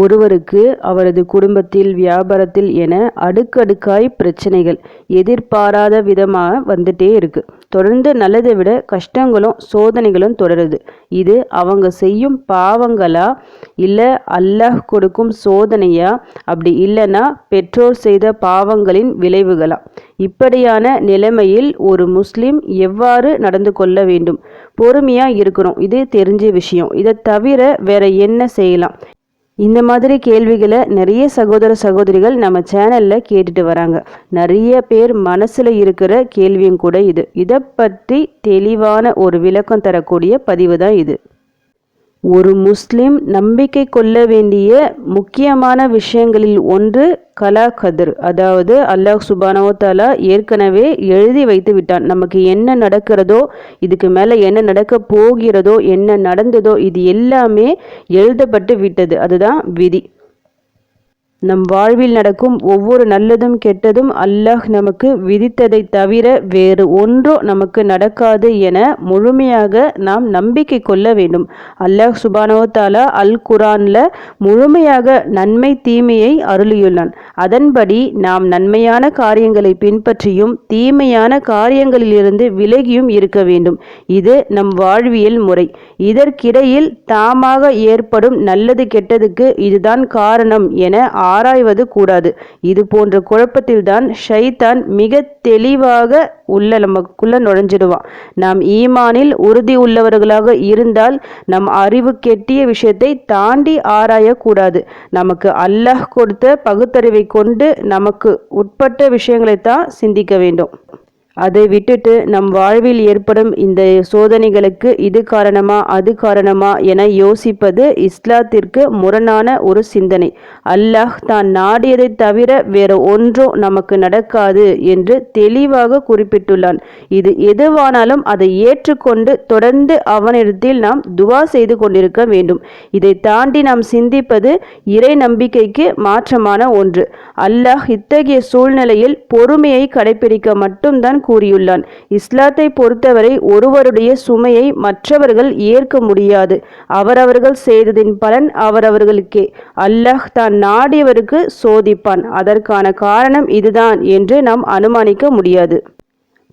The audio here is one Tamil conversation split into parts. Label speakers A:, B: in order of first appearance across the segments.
A: ஒருவருக்கு அவரது குடும்பத்தில் வியாபாரத்தில் என அடுக்கடுக்காய் பிரச்சனைகள் எதிர்பாராத விதமாக வந்துட்டே இருக்கு. தொடர்ந்து நல்லதை விட கஷ்டங்களும் சோதனைகளும் தொடருது. இது அவங்க செய்யும் பாவங்களா? இல்லை அல்லாஹ் கொடுக்கும் சோதனையா? அப்படி இல்லைன்னா பெற்றோர் செய்த பாவங்களின் விளைவுகளா? இப்படியான நிலைமையில் ஒரு முஸ்லிம் எவ்வாறு நடந்து கொள்ள வேண்டும்? பொறுமையாக இருக்கணும். இது தெரிஞ்ச விஷயம். இதை தவிர வேற என்ன செய்யலாம்? இந்த மாதிரி கேள்விகளை நிறைய சகோதர சகோதரிகள் நம்ம சேனலில் கேட்டுட்டு வராங்க. நிறைய பேர் மனசில் இருக்கிற கேள்வியும் கூட இது. இதை பற்றி தெளிவான ஒரு விளக்கம் தரக்கூடிய பதிவு தான் இது. ஒரு முஸ்லிம் நம்பிக்கை கொள்ள வேண்டிய முக்கியமான விஷயங்களில் ஒன்று கலா கதிர். அதாவது அல்லாஹ் சுபானவத்தாலா ஏற்கனவே எழுதி வைத்து விட்டான். நமக்கு என்ன நடக்கிறதோ இதுக்கு மேலே என்ன நடக்க போகிறதோ என்ன நடந்ததோ இது எல்லாமே எழுதப்பட்டு விட்டது. அதுதான் விதி. நம் வாழ்வில் நடக்கும் ஒவ்வொரு நல்லதும் கெட்டதும் அல்லாஹ் நமக்கு விதித்ததை தவிர வேறு ஒன்றோ நமக்கு நடக்காது என முழுமையாக நாம் நம்பிக்கை கொள்ள வேண்டும். அல்லாஹ் சுபானோத்தாலா அல் குரான்ல முழுமையாக நன்மை தீமையை அருளியுள்ளான். அதன்படி நாம் நன்மையான காரியங்களை பின்பற்றியும் தீமையான காரியங்களிலிருந்து விலகியும் இருக்க வேண்டும். இது நம் வாழ்வியல் முறை. இதற்கிடையில் தாமாக ஏற்படும் நல்லது கெட்டதுக்கு இதுதான் காரணம் என ஆராய்வது கூடாது. இது போன்ற குழப்பத்தில்தான் ஷைத்தான் மிக தெளிவாக உள்ள நமக்குள்ள நுழைஞ்சிடுவான். நாம் ஈமானில் உறுதி உள்ளவர்களாக இருந்தால் நம் அறிவு கெட்டிய விஷயத்தை தாண்டி ஆராயக்கூடாது. நமக்கு அல்லாஹ் கொடுத்த பகுத்தறிவை கொண்டு நமக்கு உட்பட்ட விஷயங்களைத்தான் சிந்திக்க வேண்டும். அதை விட்டுட்டு நம் வாழ்வில் ஏற்படும் இந்த சோதனைகளுக்கு இது காரணமா அது காரணமா என யோசிப்பது இஸ்லாத்திற்கு முரணான ஒரு சிந்தனை. அல்லாஹ் தான் நாடியதை தவிர வேற ஒன்றும் நமக்கு நடக்காது என்று தெளிவாக குறிப்பிட்டுள்ளான். இது எதுவானாலும் அதை ஏற்றுக்கொண்டு தொடர்ந்து அவனிடத்தில் நாம் துவா செய்து கொண்டிருக்க வேண்டும். இதை தாண்டி நாம் சிந்திப்பது இறை நம்பிக்கைக்கு மாற்றமான ஒன்று. அல்லாஹ் இத்தகைய சூழ்நிலையில் பொறுமையை கடைபிடிக்க மட்டும்தான் கூறியுள்ளான். இஸ்லாத்தை பொறுத்தவரை ஒருவருடைய சுமையை மற்றவர்கள் ஏற்க முடியாது. அவரவர்கள் செய்ததின் பலன் அவரவர்களுக்கே. அல்லாஹ் தான் நாடியவருக்கு சோதிப்பான். அதற்கான காரணம் இதுதான் என்று நாம் அனுமானிக்க முடியாது.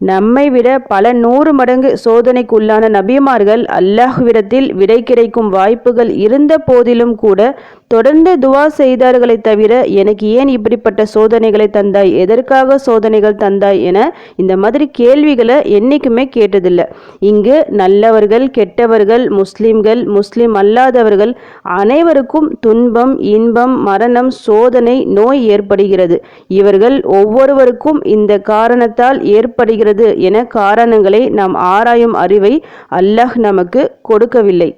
A: நம்மை விட பல நூறு மடங்கு சோதனைக்குள்ளான நபிமார்கள் அல்லாஹ்விடத்தில் விடை கிடைக்கும் வாய்ப்புகள் இருந்த போதிலும் கூட தொடர்ந்து துவா செய்தார்களை தவிர எனக்கு ஏன் இப்படிப்பட்ட சோதனைகளை தந்தாய் எதற்காக சோதனைகள் தந்தாய் என இந்த மாதிரி கேள்விகளை என்றைக்குமே கேட்டதில்லை. இங்கு நல்லவர்கள் கெட்டவர்கள் முஸ்லிம்கள் முஸ்லிம் அல்லாதவர்கள் அனைவருக்கும் துன்பம் இன்பம் மரணம் சோதனை நோய் ஏற்படுகிறது. இவர்கள் ஒவ்வொருவருக்கும் இந்த காரணத்தால் ஏற்படுகிறது என காரணங்களை நாம் ஆராயும் அறிவை அல்லாஹ் நமக்கு கொடுக்கவில்லை.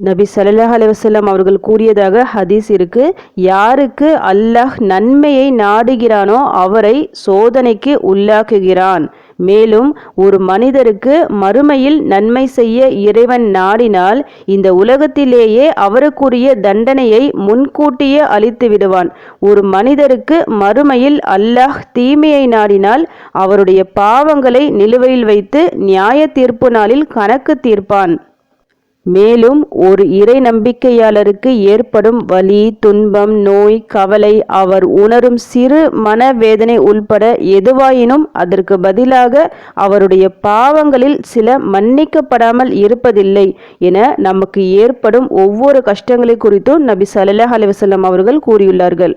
A: நபி சல்லாஹ் அலுவலம் அவர்கள் கூறியதாக ஹதீஸ் இருக்கு யாருக்கு அல்லாஹ் நன்மையை நாடுகிறானோ அவரை சோதனைக்கு உள்ளாக்குகிறான். மேலும் ஒரு மனிதருக்கு மறுமையில் நன்மை செய்ய இறைவன் நாடினால் இந்த உலகத்திலேயே அவருக்குரிய தண்டனையை முன்கூட்டியே அளித்து விடுவான். ஒரு மனிதருக்கு மறுமையில் அல்லாஹ் தீமையை நாடினால் அவருடைய பாவங்களை நிலுவையில் வைத்து நியாய தீர்ப்பு நாளில் கணக்கு தீர்ப்பான். மேலும் ஒரு இறை நம்பிக்கையாளருக்கு ஏற்படும் வலி துன்பம் நோய் கவலை அவர் உணரும் சிறு மனவேதனை உள்பட எதுவாயினும் அதற்கு பதிலாக அவருடைய பாவங்களில் சில மன்னிக்கப்படாமல் இருப்பதில்லை என நமக்கு ஏற்படும் ஒவ்வொரு கஷ்டங்களை குறித்தும் நபி சல்லாஹ் அலிவசல்லாம் அவர்கள் கூறியுள்ளார்கள்.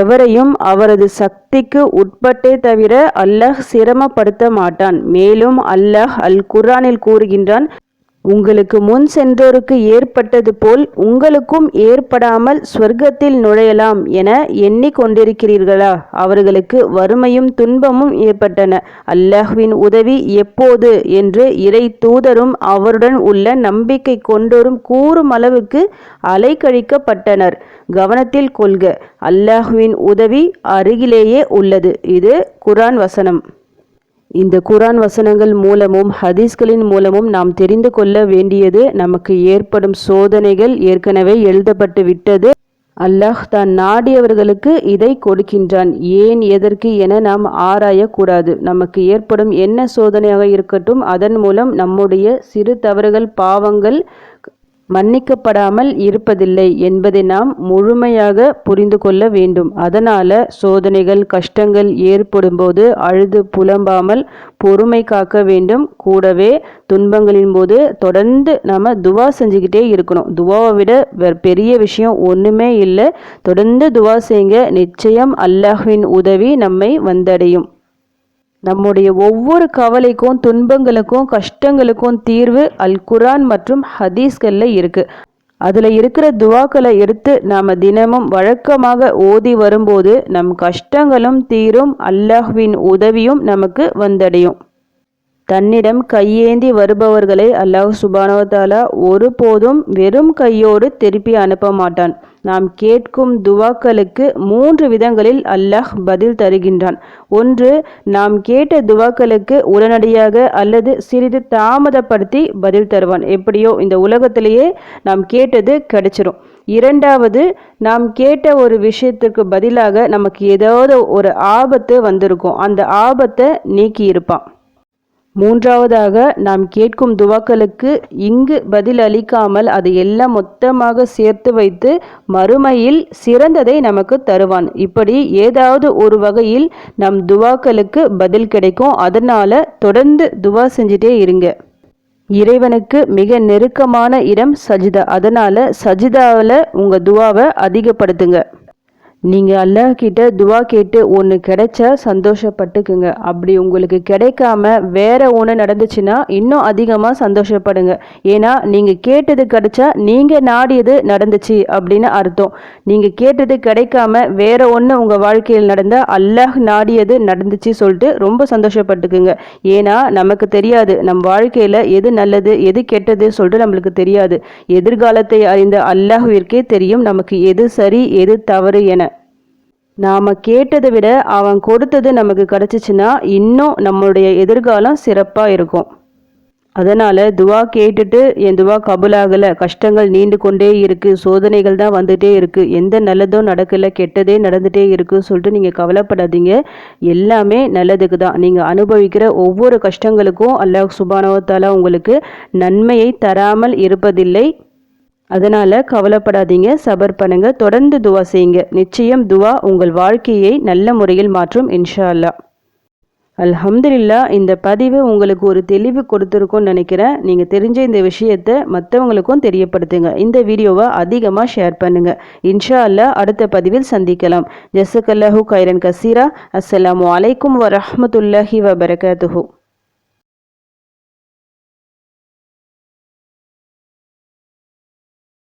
A: எவரையும் அவரது சக்திக்கு உட்பட்டே தவிர அல்லாஹ் சிரமப்படுத்த மாட்டான். மேலும் அல்லாஹ் அல் குர்ஆனில் கூறுகின்றான் உங்களுக்கு முன் சென்றோருக்கு ஏற்பட்டது போல் உங்களுக்கும் ஏற்படாமல் ஸ்வர்க்கத்தில் நுழையலாம் என எண்ணிக்கொண்டிருக்கிறீர்களா அவர்களுக்கு வறுமையும் துன்பமும் ஏற்பட்டன. அல்லாஹ்வின் உதவி எப்போது? என்று இறை தூதரும் அவருடன் உள்ள நம்பிக்கை கொண்டோரும் கூறும் அளவுக்கு அலைக்கழிக்கப்பட்டனர். கவனத்தில் கொள்க அல்லாஹுவின் உதவி அருகிலேயே உள்ளது. இது குரான் வசனம். இந்த குரான் வசனங்கள் மூலமும் ஹதீஸ்களின் மூலமும் நாம் தெரிந்து கொள்ள வேண்டியது நமக்கு ஏற்படும் சோதனைகள் ஏற்கனவே எழுதப்பட்டு விட்டது. அல்லாஹ் தான் நாடியவர்களுக்கு இதை கொடுக்கின்றான். ஏன் எதற்கு என நாம் ஆராயக்கூடாது. நமக்கு ஏற்படும் என்ன சோதனையாக இருக்கட்டும் அதன் மூலம் நம்முடைய சிறு தவறுகள் பாவங்கள் மன்னிக்கப்படாமல் இருப்பதில்லை என்பதை நாம் முழுமையாக புரிந்து கொள்ள வேண்டும். அதனால சோதனைகள் கஷ்டங்கள் ஏற்படும்போது அழுது புலம்பாமல் பொறுமை காக்க வேண்டும். கூடவே துன்பங்களின் போது தொடர்ந்து நம்ம துவா செஞ்சுக்கிட்டே இருக்கணும். துவாவை விட பெரிய விஷயம் ஒன்றுமே இல்லை. தொடர்ந்து துவா செய்யுங்க நிச்சயம் அல்லாஹ்வின் உதவி நம்மை வந்தடையும். நம்முடைய ஒவ்வொரு கவலைக்கும் துன்பங்களுக்கும் கஷ்டங்களுக்கும் தீர்வு அல் குரான் மற்றும் ஹதீஸ்களில் இருக்குது அதில் இருக்கிற துவாக்களை எடுத்து நாம் தினமும் வழக்கமாக ஓதி வரும்போது நம் கஷ்டங்களும் தீரும் அல்லாஹ்வின் உதவியும் நமக்கு வந்தடையும். தன்னிடம் கையேந்தி வருபவர்களை அல்லாஹ் சுபானவத்தாலா ஒருபோதும் வெறும் கையோடு திருப்பி அனுப்ப மாட்டான். நாம் கேட்கும் துவாக்களுக்கு மூன்று விதங்களில் அல்லாஹ் பதில் தருகின்றான். ஒன்று நாம் கேட்ட துவாக்களுக்கு உடனடியாக அல்லது சிறிது தாமதப்படுத்தி பதில் தருவான். எப்படியோ இந்த உலகத்திலேயே நாம் கேட்டது கிடைச்சிரும். இரண்டாவது நாம் கேட்ட ஒரு விஷயத்துக்கு பதிலாக நமக்கு ஏதாவது ஒரு ஆபத்து வந்திருக்கும். அந்த ஆபத்தை நீக்கி இருப்பான் மூன்றாவதாக நாம் கேட்கும் துவாக்களுக்கு இங்கு பதில் அளிக்காமல் அதை எல்லாம் மொத்தமாக சேர்த்து வைத்து மறுமையில் சிறந்ததை நமக்கு தருவான். இப்படி ஏதாவது ஒரு வகையில் நம் துவாக்களுக்கு பதில் கிடைக்கும். அதனால தொடர்ந்து துவா செஞ்சுட்டே இருங்க. இறைவனுக்கு மிக நெருக்கமான இடம் சஜிதா. அதனால சஜிதாவில் உங்கள் துவாவை அதிகப்படுத்துங்க. நீங்கள் அல்லாஹ் கிட்ட துவா கேட்டு ஒன்று கிடைச்சா சந்தோஷப்பட்டுக்குங்க. அப்படி உங்களுக்கு கிடைக்காம வேற ஒன்று நடந்துச்சுன்னா இன்னும் அதிகமாக சந்தோஷப்படுங்க. ஏன்னா நீங்கள் கேட்டது கிடைச்சா நீங்கள் நாடியது நடந்துச்சு அப்படின்னு அர்த்தம். நீங்கள் கேட்டது கிடைக்காம வேற ஒன்று உங்கள் வாழ்க்கையில் நடந்தால் அல்லாஹ் நாடியது நடந்துச்சு சொல்லிட்டு ரொம்ப சந்தோஷப்பட்டுக்குங்க. ஏன்னா நமக்கு தெரியாது நம் வாழ்க்கையில் எது நல்லது எது கெட்டது சொல்லிட்டு நம்மளுக்கு தெரியாது. எதிர்காலத்தை அறிந்த அல்லாஹுவிற்கே தெரியும் நமக்கு எது சரி எது தவறு என. நாம் கேட்டதை விட அவன் கொடுத்தது நமக்கு கிடச்சிச்சின்னா இன்னும் நம்மளுடைய எதிர்காலம் சிறப்பாக இருக்கும். அதனால் துவா கேட்டுட்டு என் துவா கபுலாகலை. கஷ்டங்கள் நீண்டு கொண்டே இருக்குது சோதனைகள் தான் வந்துகிட்டே இருக்குது எந்த நல்லதும் நடக்கலை கெட்டதே நடந்துகிட்டே இருக்குது சொல்லிட்டு நீங்கள் கவலைப்படாதீங்க. எல்லாமே நல்லதுக்கு தான். நீங்கள் அனுபவிக்கிற ஒவ்வொரு கஷ்டங்களுக்கும் அல்லாஹ் சுபானவத்தாலா உங்களுக்கு நன்மையை தராமல் இருப்பதில்லை. அதனால் கவலைப்படாதீங்க சபர் பண்ணுங்க தொடர்ந்து துவா செய்யுங்க. நிச்சயம் துவா உங்கள் வாழ்க்கையை நல்ல முறையில் மாற்றும் இன்ஷா அல்லா அல்ஹம்துலில்லா இந்த பதிவு உங்களுக்கு ஒரு தெளிவு கொடுத்துருக்கும்னு நினைக்கிறேன். நீங்கள் தெரிஞ்ச இந்த விஷயத்தை மற்றவங்களுக்கும் தெரியப்படுத்துங்க. இந்த வீடியோவை அதிகமாக ஷேர் பண்ணுங்கள் இன்ஷா அல்லா அடுத்த பதிவில் சந்திக்கலாம். ஜசக்கல்லாஹூ கைரன் கசீரா. அஸ்லாம் வலைக்கம் வரமத்துல்லாஹி வபரகாத்துஹூ.